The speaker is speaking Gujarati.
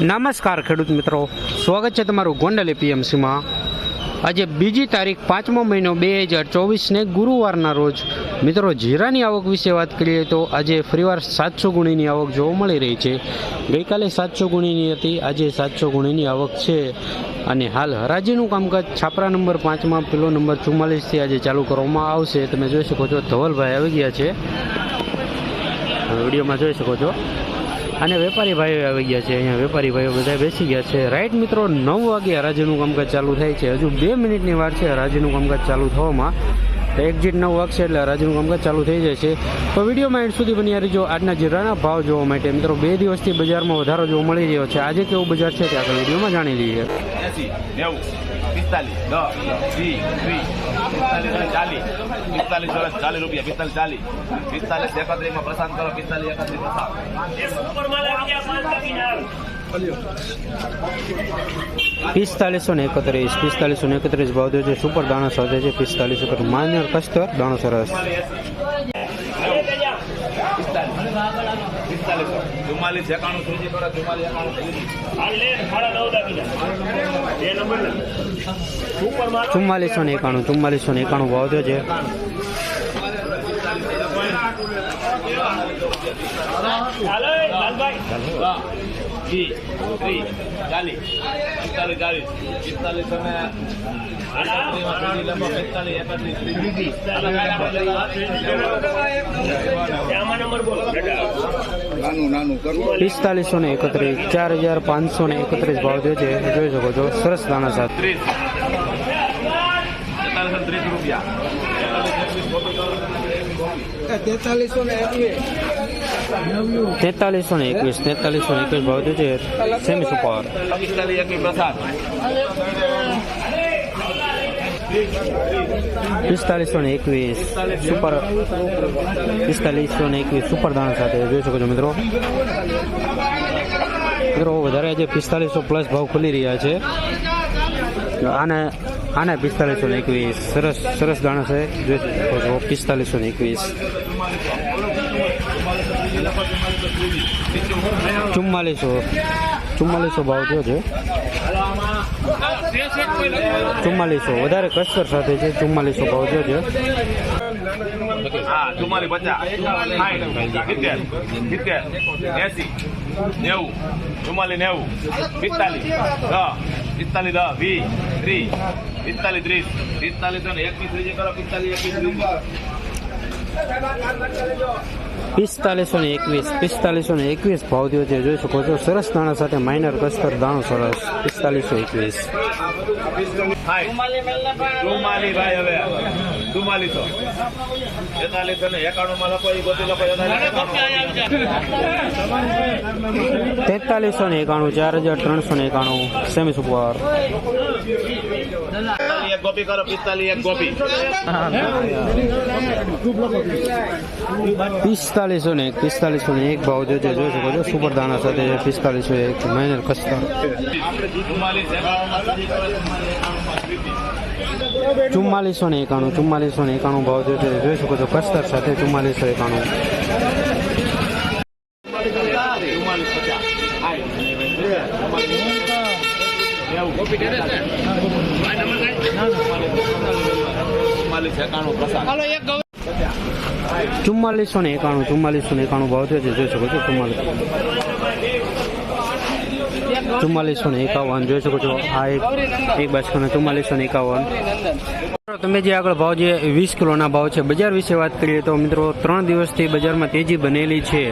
નમસ્કાર ખેડૂત મિત્રો. સ્વાગત છે તમારું ગોંડલ એપીએમસીમાં આજે બીજી તારીખ પાંચમો મહિનો બે હજાર ચોવીસને ગુરુવારના રોજ. મિત્રો, જીરાની આવક વિશે વાત કરીએ તો આજે ફરીવાર સાતસો ગુણીની આવક જોવા મળી રહી છે. ગઈકાલે સાતસો ગુણીની હતી, આજે સાતસો ગુણીની આવક છે. અને હાલ હરાજીનું કામકાજ છાપરા નંબર પાંચમાં, પેલો નંબર ચુમ્માલીસથી આજે ચાલુ કરવામાં આવશે. તમે જોઈ શકો છો, ધવલભાઈ આવી ગયા છે. વિડીયોમાં જોઈ શકો છો. અને વેપારી ભાઈઓ આવી ગયા છે. અહીંયા વેપારી ભાઈઓ બધા બેસી ગયા છે. રાઈટ મિત્રો, નવ વાગે હરાજીનું કામકાજ ચાલુ થાય છે. હજુ બે મિનિટની વાર છે હરાજીનું કામકાજ ચાલુ થવામાં. તો એક્ઝિટ નવ વાગશે એટલે હરાજીનું કામકાજ ચાલુ થઈ જશે. તો વિડીયોમાં એન્ડ સુધી બની રહીજો. આજના જીરાના ભાવ જોવા માટે મિત્રો, બે દિવસથી બજારમાં વધારો જોવા મળી રહ્યો છે. આજે કેવું બજાર છે તે આપણે વિડીયોમાં જાણી લઈએ. એસી નેવું પિસ્તાલીસ દસ વીસ ત્રીસ પિસ્તાલીસ ચાલીસ પિસ્તાલીસ ચોરસ ચાલીસ રૂપિયા પિસ્તાલીસ ચાલીસ પિસ્તાલીસ એકત્રીસમાં પ્રશાંત કરો પિસ્તાલીસ એકત્રીસ પિસ્તાલીસો ને એકત્રીસ પિસ્તાલીસો ને એકત્રીસ ભાવ છે સુપર દાણો સાથે છે પિસ્તાલીસો પર માન્યર કસ્તર દાણો સરસ પિસ્તાલીસ ચુમ્માલીસ એકાણું ત્રીજી કરો ચુમ્માલીસ એકાણું ચુમ્માલીસો ને એકાણું ચુમ્માલીસો ને એકાણું ભાવ થયો છે. વીસ ત્રીસ ચાલીસ પિસ્તાલીસ ચાલીસ પિસ્તાલીસ અને પિસ્તાલીસ ને એકત્રીસ ચાર હજાર પાંચસો ને એકત્રીસ ભાવ થયો છે. જોઈ શકો છો સરસ દાણા સાથે. ત્રીસ ત્રીસ રૂપિયા તેતાલીસો ને એકવીસ. તેતાલીસો ને એકવીસ તેતાલીસો ને એકવીસ ભાવ તો છે સેમી સુપર પિસ્તાલીસ ને એકવીસ સુપર પિસ્તાલીસો ને એકવીસ સુપર દાણા સાથે જોઈ શકો છો મિત્રો મિત્રો વધારે આજે પિસ્તાલીસો પ્લસ ભાવ ખુલી રહ્યા છે આને આને પિસ્તાલીસો ને એકવીસ સરસ સરસ દાણા છે જોઈ શકો છો પિસ્તાલીસો ને એકવીસ ચુમ્માલીસો ચુમ્માલીસો ભાવ થયો છે ચુમ્માલીસો વધારે કસ્તર સાથે છે ચુમ્માલીસો ભાવ થયો છે નેવું ચુમ્માલીસ નેવું પિસ્તાલીસ દસ પિસ્તાલીસ દસ વીસ ત્રીસ પિસ્તાલીસ ત્રીસ પિસ્તાલીસ એકવીસ ત્રીજી કરો પિસ્તાલીસ એકવીસ ત્રીજી પિસ્તાલીસો ને એકવીસ, પિસ્તાલીસો ને એકવીસ ભાવ થયો છે જોઈ શકો છો. સરસ દાણા સાથે માઇનર કસ્તર દાણો સરસ, પિસ્તાલીસો એકવીસ. સાઠ ભાઈ હવે. ચુમ્માલીસો તેતાલીસો ને એકાણું માં લખો એ ગોતી લખો તેતાલીસો ને એકાણું ચાર હજાર ત્રણસો ને એકાણું. Semi super. એક ગોપી કરો પિસ્તાલીસ એક ગોપી. પિસ્તાલીસો ને એક પિસ્તાલીસો ને એક ભાવ છે જોઈ શકો છો. સુપર દાણા સાથે પિસ્તાલીસો એક મહિને કસ્તર ચુમ્માલીસ ને એકાણું, ચુમ્માલીસો ને એકાણું ભાવ જો જોઈ શકો છો, કસ્તર સાથે ચુમ્માલીસો એકાણું. ચુમ્માલીસ ને એકાણું, ચુમ્માલીસો ને એકાણું ભાવ થયો જોઈ શકો છો, ચુમ્માલીસ. ચુમ્માલીસો ને એકાવન, જોઈ શકો છો, આ એક એક બાસ્કોના ચુમ્માલીસો ને એકાવન. તમે જે આગળ ભાવ જે વીસ કિલોના ભાવ છે, બજાર વિશે વાત કરીએ તો મિત્રો, ત્રણ દિવસથી બજારમાં તેજી બનેલી છે.